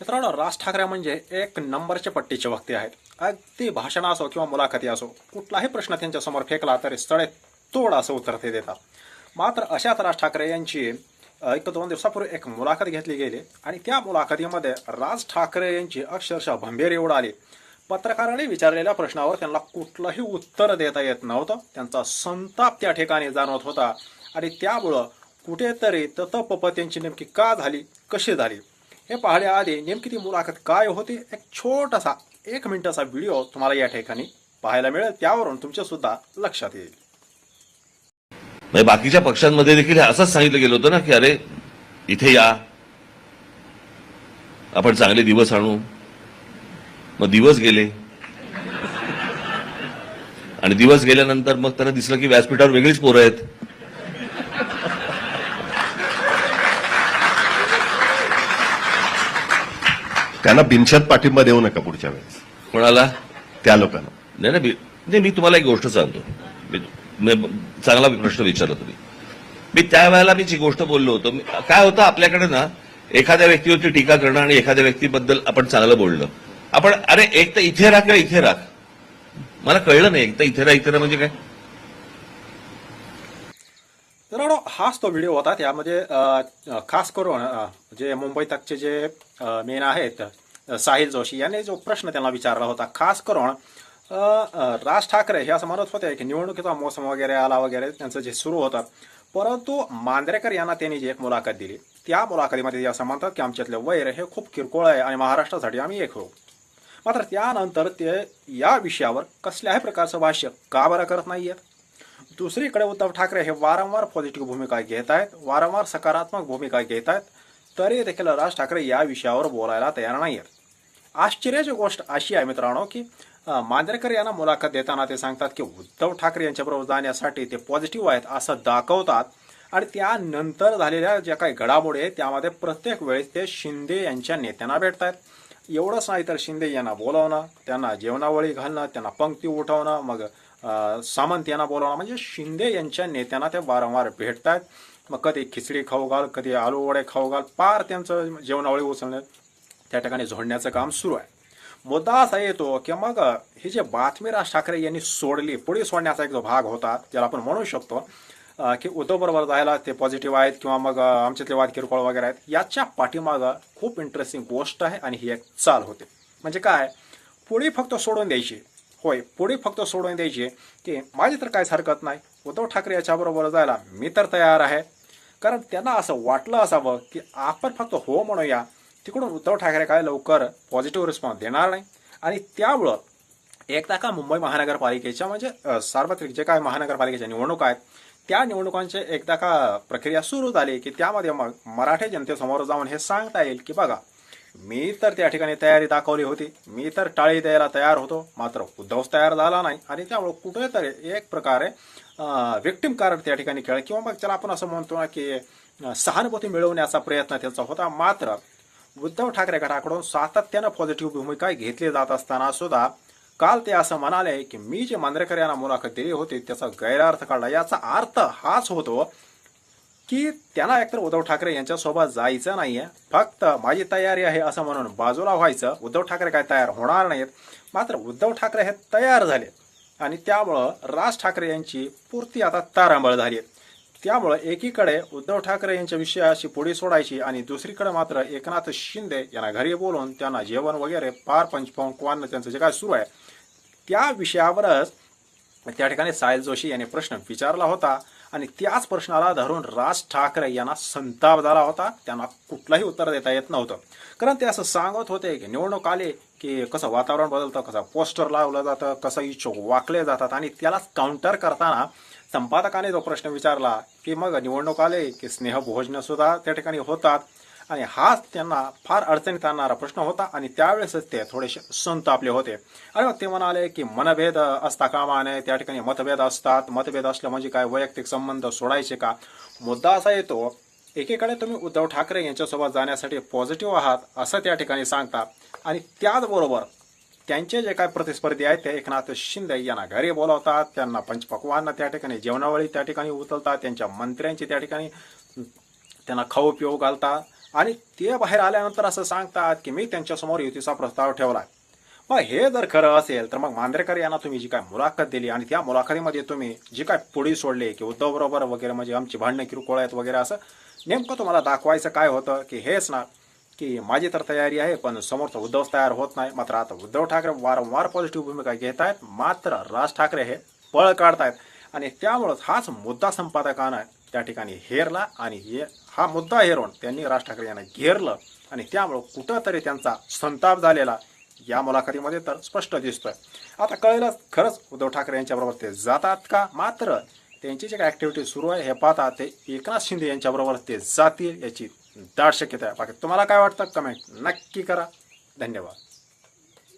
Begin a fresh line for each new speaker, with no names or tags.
मित्रांनो राज ठाकरे म्हणजे एक नंबरचे पट्टीचे वक्ते आहेत. अगदी भाषण असो किंवा मुलाखती असो कुठलाही प्रश्न त्यांच्यासमोर फेकला तरी सडे तोड असं उत्तर ते देतात. मात्र अशाच राज ठाकरे यांची एक दोन दिवसापूर्वी एक मुलाखत घेतली गेली आणि त्या मुलाखतीमध्ये राज ठाकरे यांची अक्षरशः भंभेरी उडाली. पत्रकाराने विचारलेल्या प्रश्नावर त्यांना कुठलंही उत्तर देता येत नव्हतं. त्यांचा संताप त्या ठिकाणी जाणवत होता आणि त्यामुळं कुठेतरी ततपपत्यांची नेमकी का झाली कशी झाली? हे पाहण्याआधी नेमकी ती मुलाखत काय होती? एक छोटासा एक मिनिटाचा व्हिडिओ तुम्हाला या ठिकाणी पाहायला मिळेल. त्यावरून तुमच्या सुद्धा लक्षात येईल.
म्हणजे बाकीच्या पक्षांमध्ये देखील असंच सांगितलं गेलं होतं ना की अरे इथे या. आपण चांगले दिवस आणू. मग दिवस गेले. आणि दिवस गेल्यानंतर मग त्यांना दिसलं की व्यासपीठावर वेगळीच पोरं आहेत.
त्यांना बिनशत पाठिंबा देऊ नका पुढच्या वेळेस.
कोणाला?
त्या लोकांना.
नाही ना नाही, मी तुम्हाला एक गोष्ट सांगतो. मी चांगला प्रश्न विचारला तुम्ही. मी त्यावेळेला मी जी गोष्ट बोललो होतो काय होतं आपल्याकडे ना एखाद्या व्यक्तीवरती टीका करणं आणि एखाद्या व्यक्तीबद्दल आपण चांगलं बोललं आपण अरे एक तर इथे राख किंवा इथे राख मला कळलं नाही एक तर इथे राह इथे राह म्हणजे काय?
मित्रांनो हाच तो व्हिडिओ होता. त्यामध्ये खास करून जे मुंबई तकचे जे मेन आहेत साहिल जोशी यांनी जो प्रश्न त्यांना विचारला होता. खास करून राज ठाकरे हे असं म्हणत होते की निवडणुकीचा मोसम वगैरे आला वगैरे त्यांचं जे सुरू होतं. परंतु मांद्रेकर यांना त्यांनी जी एक मुलाखत दिली त्या मुलाखतीमध्ये असं म्हणतात की आमच्यातले वैर हे खूप किरकोळ आहे आणि महाराष्ट्रासाठी आम्ही एक होऊ मात्र त्यानंतर ते या विषयावर कसल्याही प्रकारचं भाष्य का बरं करत नाही आहेत दुसरीकडे उद्धव ठाकरे हे वारंवार पॉझिटिव्ह भूमिका घेत आहेत वारंवार सकारात्मक भूमिका घेत आहेत तरी देखील राज ठाकरे या विषयावर बोलायला तयार नाही आहेत आश्चर्याची गोष्ट अशी आहे मित्रांनो की मांजरेकर यांना मुलाखत देताना ते सांगतात की उद्धव ठाकरे यांच्याबरोबर जाण्यासाठी ते पॉझिटिव्ह आहेत असं दाखवतात आणि त्यानंतर झालेल्या ज्या काही घडामोडी आहेत त्यामध्ये प्रत्येक वेळेस ते शिंदे यांच्या नेत्यांना भेटत आहेत एवढंच नाही तर शिंदे यांना बोलावणं त्यांना जेवणावळी घालणं त्यांना पंक्ती उठवणं मग सामंत यांना बोलावणं म्हणजे शिंदे यांच्या नेत्यांना ते वारंवार भेटतात मग कधी खिचडी खाऊ घाल कधी आलू वडे खाऊ घाल पार त्यांचं जेवणावळी उचलणं त्या ठिकाणी झोडण्याचं काम सुरू आहे. मुद्दा असा येतो की मग ही जे बातमी राज ठाकरे यांनी सोडली पुढे सोडण्याचा एक जो भाग होता ज्याला आपण म्हणू शकतो की उद्धव बरोबर जायला ते पॉझिटिव्ह आहेत किंवा मग आमच्यातले वाद किरकोळ वगैरे आहेत याच्या पाठीमागं खूप इंटरेस्टिंग गोष्ट आहे आणि ही एक चाल होते. म्हणजे काय? पुढे फक्त सोडून द्यायची. होय पुढे फक्त सोडून द्यायची की माझी तर काहीच हरकत नाही. उद्धव ठाकरे याच्याबरोबर जायला मी तर तयार आहे. कारण त्यांना असं वाटलं असावं की आपण फक्त हो म्हणूया. तिकडून उद्धव ठाकरे काय लवकर पॉझिटिव्ह रिस्पॉन्स देणार नाही. आणि त्यामुळं एकदा का मुंबई महानगरपालिकेच्या म्हणजे सार्वत्रिक जे काय महानगरपालिकेच्या निवडणूक आहेत त्या निवडणुकांची एकदा का प्रक्रिया सुरू झाली की त्यामध्ये मग मराठी जनतेसमोर जाऊन हे सांगता येईल की बघा मी तर त्या ठिकाणी तयारी दाखवली होती मी तर टाळी द्यायला तयार होतो मात्र उद्धवच तयार झाला नाही आणि त्यामुळे कुठेतरी एक प्रकारे विक्टिम कार्ड त्या ठिकाणी खेळ किंवा मग त्याला आपण असं म्हणतो ना की सहानुभूती मिळवण्याचा प्रयत्न त्याचा होता मात्र उद्धव ठाकरे गटाकडून सातत्यानं पॉझिटिव्ह भूमिका घेतली जात असताना सुद्धा काल ते असं म्हणाले की मी जे मांजरेकर यांना मुलाखत दिली होती त्याचा गैरअर्थ काढला. याचा अर्थ हाच होतो की त्यांना एकतर उद्धव ठाकरे यांच्यासोबत जायचं नाहीये फक्त माझी तयारी आहे असं म्हणून बाजूला व्हायचं. उद्धव ठाकरे काय तयार होणार नाहीत मात्र उद्धव ठाकरे हे तयार झाले. आणि त्यामुळं राज ठाकरे यांची पूर्ती आता तारांबळ झाली. त्यामुळे एकीकडे उद्धव ठाकरे यांच्या विषयाशी पुढे सोडायची आणि दुसरीकडे मात्र एकनाथ शिंदे यांना घरी बोलवून त्यांना जेवण वगैरे पार पंचपंकवान त्यांचं जे काय सुरू आहे त्या विषयावरच त्या ठिकाणी साहिल जोशी यांनी प्रश्न विचारला होता. आणि त्याच प्रश्नाला धरून राज ठाकरे यांना संताप झाला होता. त्यांना कुठलाही उत्तर देता येत नव्हतं. कारण ते असं सांगत होते की निवडणूक आले की कसं वातावरण बदलतं कसं पोस्टर लावलं जातं कसं इच्छुक वाकले जातात आणि त्यालाच काउंटर करताना संपादकाने जो प्रश्न विचारला की मग निवडणूक आले की स्नेहभोजनं सुद्धा त्या ठिकाणी होतात. आणि हाच त्यांना फार अडचणीत आणणारा प्रश्न होता आणि त्यावेळेसच ते थोडेसे संतापले होते. आणि मग ते म्हणाले की मनभेद असता कामा नये त्या ठिकाणी मतभेद असतात. मतभेद असलं म्हणजे काय? वैयक्तिक संबंध सोडायचे का? मुद्दा असा येतो एकीकडे तुम्ही उद्धव ठाकरे यांच्यासोबत जाण्यासाठी पॉझिटिव्ह आहात असं त्या ठिकाणी सांगता आणि त्याचबरोबर त्यांचे जे काय प्रतिस्पर्धी आहेत ते एकनाथ शिंदे यांना घरी बोलावतात त्यांना पंचपक्वांना त्या ठिकाणी जेवणावळी त्या ठिकाणी उचलतात त्यांच्या मंत्र्यांची त्या ठिकाणी त्यांना खाऊ पिऊ घालतात. आणि ते बाहेर आल्यानंतर असं सांगतात की मी त्यांच्यासमोर युतीचा प्रस्ताव ठेवला मग हे जर खरं असेल तर मग मांद्रेकर यांना तुम्ही जी काय मुलाखत दिली आणि त्या मुलाखतीमध्ये तुम्ही जी काय पुढी सोडले की उद्धव बरोबर वगैरे म्हणजे आमची भांडणं किरकोळ आहेत वगैरे असं नेमकं तुम्हाला दाखवायचं काय होतं की हेच ना की माझी तर तयारी आहे पण समोरचा उद्धव तयार होत नाही. मात्र आता उद्धव ठाकरे वारंवार पॉझिटिव्ह भूमिका घेत आहेत. मात्र राज ठाकरे हे पळ काढतायत. आणि त्यामुळंच हाच मुद्दा संपादकानं त्या ठिकाणी हेरला आणि हे हा मुद्दा हेरून त्यांनी राज ठाकरे यांना घेरलं आणि त्यामुळं कुठंतरी त्यांचा संताप झालेला या मुलाखतीमध्ये तर स्पष्ट दिसतोय. आता कळेलच खरंच उद्धव ठाकरे यांच्याबरोबर ते जातात का? मात्र त्यांची जे काही ॲक्टिव्हिटी सुरू आहे हे पाहता ते एकनाथ शिंदे यांच्याबरोबर ते जातील याची दाट शक्यता आहे. बाकी तुम्हाला काय वाटतं? कमेंट नक्की करा. धन्यवाद.